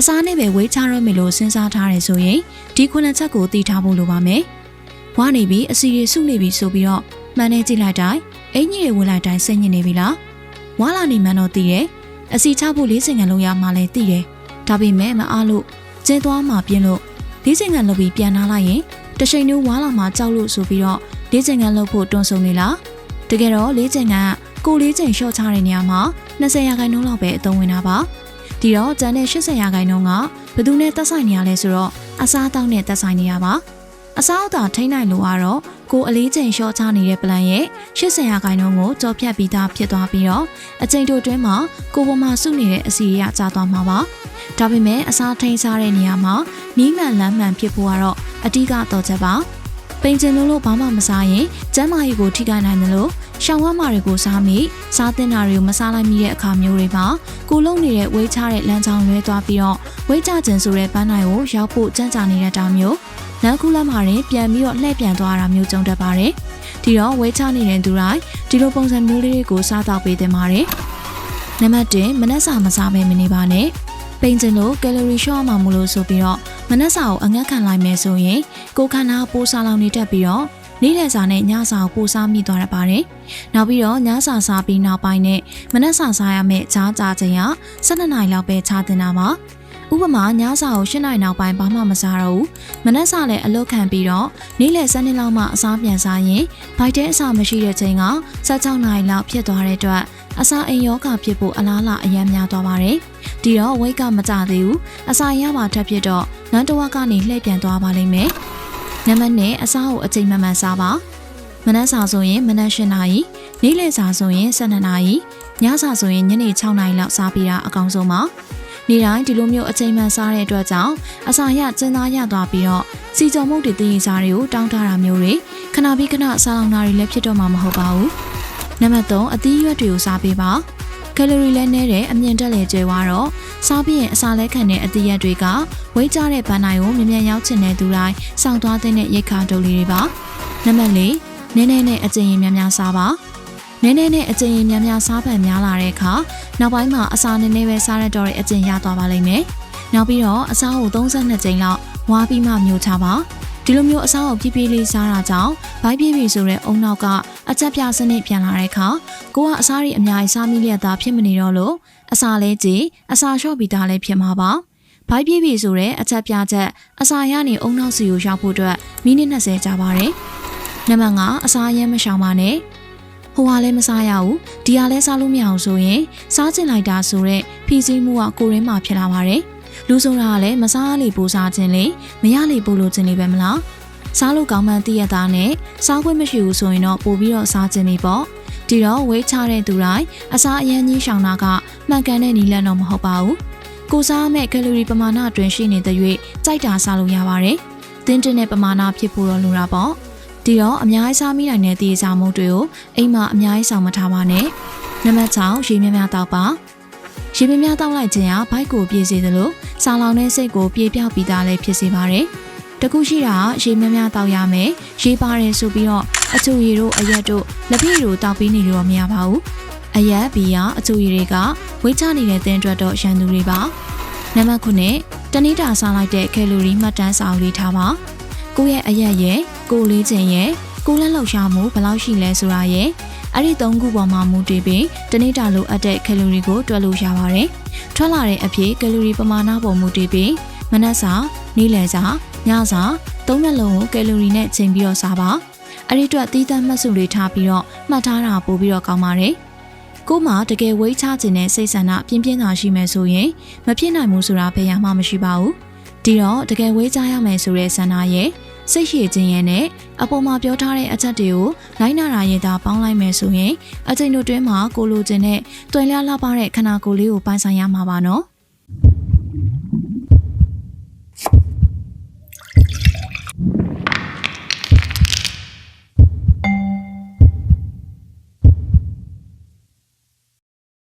အစားနဲ့ပဲဝေးချရမယ်လို့စဉ်းစားထားတယ်ဆိုရင်ဒီခုနှစ်ချက်ကိုသိထားဖို့လိုပါမယ်။ဝါနေပြီအစီရစုနေပြီဆိုပြီးတော့မှန်နေကြည့်လိုက်တိုင်းအင်ကြီးတွေဝင်လိုက်တိုင်းစိတ်ညစ်နေပြီလား။ဝါလာနေမှန်းတော့သိတယ်။အစီချဖို့လေးစင်ငံလုံးရမှလည်းသိတယ်။ဒါပေမဲ့မအားလို့ကျင်းသွားမှပြင်းလို့လေးစင်ငံလုပ်ပြီးပြန်လာလိုက်ရင်တချိန်မျိုးဝါလာမှကြောက်လို့ဆိုပြီးတော့လေးစင်ငံလုပ်ဖို့တွန်းဆုံနေလား။တကယ်တော့လေးစင်ငံကကိုလေးချိန်လျှော့ချတဲ့နေရာမှာ20ရာခိုင်နှုန်းလောက်ပဲအသုံးဝင်တာပါ။ ဒီတော့ကျန်တဲ့80ရာခိုင်နှုန်းကဘယ်သူနဲ့တက်ဆိုင်နေရလဲဆိုတော့အစားအသောက်နဲ့တက်ဆိုင်နေရပါ။အစားအသောက်ထိန်းနိုင်လို့ကတော့ကိုအလေးချိန်လျှော့ချနေတဲ့ပလန်ရဲ့80ရာခိုင်နှုန်းကိုကြော်ဖြတ်ပြီးသားဖြစ်သွားပြီးတော့အချိန်တို့တွင်းမှာကိုပေါ်မှာစုနေတဲ့အစီအရကျသွားမှာပါ။ဒါပေမဲ့အစားထိန်းစားတဲ့နေရာမှာမီးမှန်လမ်းမှန်ဖြစ်ဖို့ကတော့အဓိကတော့ချက်ပါ။ ပိန်ကျင်လို့လို့ဘာမှမစားရင်ကျန်းမာရေးကိုထိခိုက်နိုင်တယ်လို့ရှောင်းဝမ်းမာတွေကိုစားမိစားတင်တာတွေကိုမစားလိုက်မိတဲ့အခါမျိုးတွေမှာကိုလုံးနေတဲ့ဝိတ်ချတဲ့လမ်းကြောင်းလွဲသွားပြီးတော့ဝိတ်ချခြင်းဆိုတဲ့ပန်းနိုင်ကိုရောက်ဖို့ကြံ့ကြာနေတဲ့တာမျိုးလမ်းကူးလမ်းမှာရင်ပြန်ပြီးတော့လှည့်ပြန်သွားတာမျိုးကြုံတတ်ပါတယ်။ဒီတော့ဝိတ်ချနေတဲ့သူတိုင်းဒီလိုပုံစံမျိုးလေးတွေကိုစားတော့ပေးသင့်ပါတယ်။နံပါတ်1မနက်စာမစားဘဲမနေပါနဲ့။ပိန်ကျင်လို့ကယ်လိုရီရှော့မှာမလို့ဆိုပြီးတော့ မနက်စာကိုအငတ်ခံလိုက်မယ်ဆိုရင်ကိုယ်ခန္ဓာပိုးစားလောင်နေတတ်ပြီးတော့နေ့လယ်စာနဲ့ညစာကိုပိုစားမိသွားရပါတယ်။နောက်ပြီးတော့ညစာစားပြီးနောက်ပိုင်းနဲ့မနက်စာစားရမယ့်ကြားကြခြင်းရ12နာရီလောက်ပဲခြားတင်တာပါ။ ဥပမာညစာကို8နာရီနောက်ပိုင်းဘာမှမစားတော့ဘူး။မနက်စာလည်းအလုတ်ခံပြီးတော့နေ့လယ်7နှစ်လောက်မှအစားပြန်စားရင်ဘိုက်တဲ့အစာမရှိတဲ့ချိန်က16နာရီလောက်ဖြစ်သွားတဲ့အတွက်အစာအိမ်ယောဂဖြစ်ဖို့အလားအလာအယံများသွားပါတယ်။ဒီတော့ဝိတ်ကမကြသေးဘူး။အစာရပါထပ်ဖြစ်တော့နန်းတဝက်ကနေလှည့်ပြန်သွားပါလိမ့်မယ်။နံပါတ်1အစာကိုအချိန်မှန်မှန်စားပါ။မနက်စာဆိုရင်မနက်၈နာရီ၊နေ့လယ်စာဆိုရင်12နာရီ၊ညစာဆိုရင်ညနေ6နာရီလောက်စားပြီးတာအကောင်းဆုံးပါ။ နေ့တိုင်းဒီလိုမျိုးအချိန်မှန်စားတဲ့အတွက်ကြောင့်အစာရကျန်းသားရသွားပြီးတော့စီကြုံမှုတွေတည်ရင်စားတွေကိုတောင်းတတာမျိုးတွေခဏပြီးခဏစားလောင်တာတွေလည်းဖြစ်တော့မှာမဟုတ်ပါဘူး။နံပါတ်3အသီးရွက်တွေကိုစားပေးပါ။ကယ်လိုရီလည်းနည်းတယ်အမြင့်တက်လေကျွဲသွားတော့စားပြီးရင်အစာလဲခံတဲ့အသီးရွက်တွေကဝိတ်ကြတဲ့ပန်းနိုင်ကိုမြ мян ရောက်ချင်တဲ့သူတိုင်းစောင့်သွားတဲ့ရိတ်ခါတုပ်လေးတွေပါ။နံပါတ်4နည်းနည်းနဲ့အကျဉ်းရင်များများစားပါ။ နည်းနည်းနဲ့အကျဉ်းရင်များများစားဖန်များလာတဲ့အခါနောက်ပိုင်းမှာအစာနည်းနည်းပဲစားရတော့တဲ့အကျဉ်းရသွားပါလိမ့်မယ်။နောက်ပြီးတော့အစာကို32ကြိမ်လောက်ဝါပြီးမှမျိုးချပါ။ဒီလိုမျိုးအစာကိုပြည့်ပြည့်လေးစားတာကြောင့်ဘိုက်ပြည့်ပြီဆိုတဲ့အုံနောက်ကအချက်ပြစနစ်ပြန်လာတဲ့အခါကိုကအစာတွေအများကြီးစားမိလျက်သားဖြစ်မနေတော့လို့အစာလဲကြည်အစာလျှော့ပြီးသားလည်းဖြစ်မှာပါ။ဘိုက်ပြည့်ပြီဆိုတဲ့အချက်ပြချက်အစာရနေအုံနောက်စီကိုရောက်ဖို့အတွက်မိနစ်20ကြာပါတယ်။နံပါတ်5အစာရမ်းမရှောင်ပါနဲ့။ ဟိုဟာလည်းမစားရဘူးဒီဟာလည်းစားလို့မရအောင်ဆိုရင်စားကျင်လိုက်တာဆိုတော့ဖြီးစည်းမှုကကိုရင်းမှာဖြစ်လာပါတယ်။လူဆိုတာကလည်းမစားလေပိုးစားခြင်းလေမရလေပိုးလို့ခြင်းလေပဲမလား။စားလို့ကောင်းမှန်းသိရတာနဲ့စားခွင့်မရှိဘူးဆိုရင်တော့ပို့ပြီးတော့စားခြင်းနေပေါ့။ဒီတော့ဝေးချတဲ့သူတိုင်းအစာအရန်ကြီးရှောင်တာကမှန်ကန်တဲ့နည်းလမ်းတော့မဟုတ်ပါဘူး။ကိုစားမဲ့ကယ်လိုရီပမာဏအတွင်းရှိနေတဲ့၍ကြိုက်တာစားလို့ရပါတယ်။တင်းတင်းတဲ့ပမာဏဖြစ်ဖို့တော့လိုတာပေါ့။ ဒီတော့အများကြီးစားမိနိုင်တဲ့တည်စားမှုတွေကိုအိမ်မှာအများကြီးဆောင်မထားပါနဲ့။နံပါတ်6ရေများများတောက်ပါ။ရေများများတောက်လိုက်ခြင်းဟာဘိုက်ကိုပြေစေသလိုစားလောင်တဲ့စိတ်ကိုပြေပြောက်ပြီးသားလည်းဖြစ်စေပါတယ်။တခုရှိတာကရေများများတောက်ရမယ်။ရေပါတယ်ဆိုပြီးတော့အချိုရည်တို့အရက်တို့လက်ပြည့်တို့တောက်ပြီးနေလို့မရပါဘူး။အရက်ဘီယာအချိုရည်တွေကဝိတ်ချနေတဲ့သင်အတွက်တော့ရန်သူတွေပါ။နံပါတ်9တနေ့တာစားလိုက်တဲ့ကယ်လိုရီမှတ်တမ်းစာအုပ်လေးထားပါ။ ကိုယ့်ရဲ့အရက်ရဲ့ကိုယ်လေးခြင်းရဲ့ကိုယ်လက်လှုပ်ရှားမှုဘယ်လောက်ရှိလဲဆိုတာရဲ့အဲ့ဒီသုံးခုပေါ်မှာမူတည်ပြီးတနေ့တာလိုအပ်တဲ့ကယ်လိုရီကိုတွက်လို့ရပါတယ်။ထွက်လာတဲ့အဖြစ်ကယ်လိုရီပမာဏပေါ်မူတည်ပြီးမနက်စာ၊နေ့လယ်စာ၊ညစာသုံးရက်လုံးကိုကယ်လိုရီနဲ့ချိန်ပြီးတော့စားပါ။အဲ့ဒီအတွက်သီးသန့်မှတ်စုလေးထားပြီးတော့မှတ်ထားတာပို့ပြီးတော့ကောင်းပါတယ်။ကို့မှာတကယ်ဝိတ်ချခြင်းနဲ့စိတ်ဆန္ဒပြင်းပြင်းသာရှိမယ်ဆိုရင်မဖြစ်နိုင်ဘူးဆိုတာဘယ်ရမှမရှိပါဘူး။ ဒီတော့တကယ်ဝေးကြရမယ်ဆိုတဲ့ဆန္ဒရဲ့စိတ်ရှည်ခြင်းရဲ့နဲ့အပေါ်မှာပြောထားတဲ့အချက်တွေကိုလိုက်နာတာရဲ့သာပေါင်းလိုက်မယ်ဆိုရင်အချိန်တို့တွင်းမှာကိုလိုချင်တဲ့တွင်လျလှပတဲ့ခန္ဓာကိုယ်လေးကိုပိုင်ဆိုင်ရမှာပါနော်